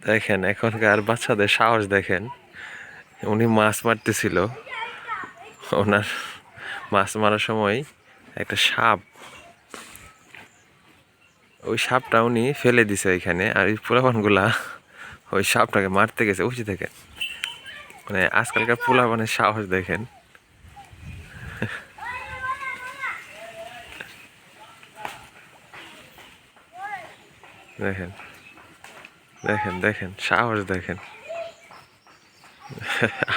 দেখেন এখনকার বাচ্চাদের সাহস দেখেন। উনি মাছ মারতেছিল। ওনার মাছ মারার সময় একটা সাপ, ওই সাপটা উনি ফেলে দিছে এখানে আর এই পোলাপানগুলা ওই সাপটাকে মারতে গেছে উঁচু থেকে। মানে আজকালকার পোলাপানের সাহস দেখেন। দেখেন দেখেন দেখেন, সাহস দেখেন।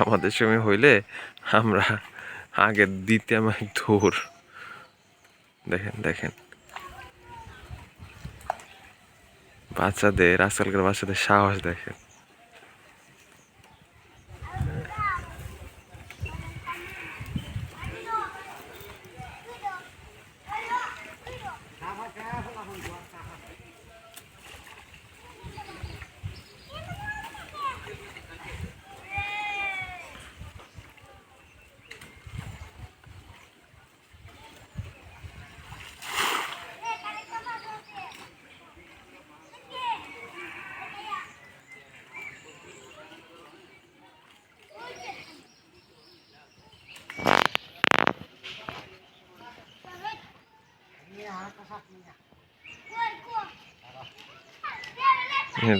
আমাদের সময় হইলে আমরা আগে দিতাম এক ধর দেখেন দেখেন। বাচ্চাদের আজকালকার বাচ্চাদের সাহস দেখেন এই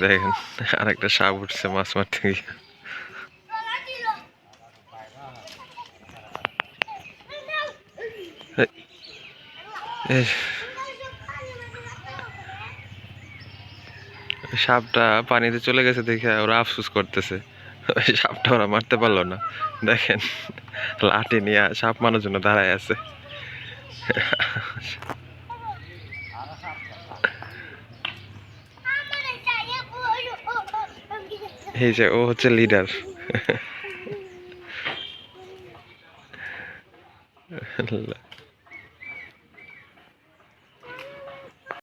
দেখেন, আরেকটা সাপ উঠছে মাছ মারতে গিয়ে। সাপটা পানিতে চলে গেছে দেখে ওরা আফসোস করতেছে। ওই সাপটা ওরা মারতে পারল না। দেখেন, লাঠি নিয়ে সাপ মারার জন্য দাঁড়ায় আছে। এই যে ও হচ্ছে লিডার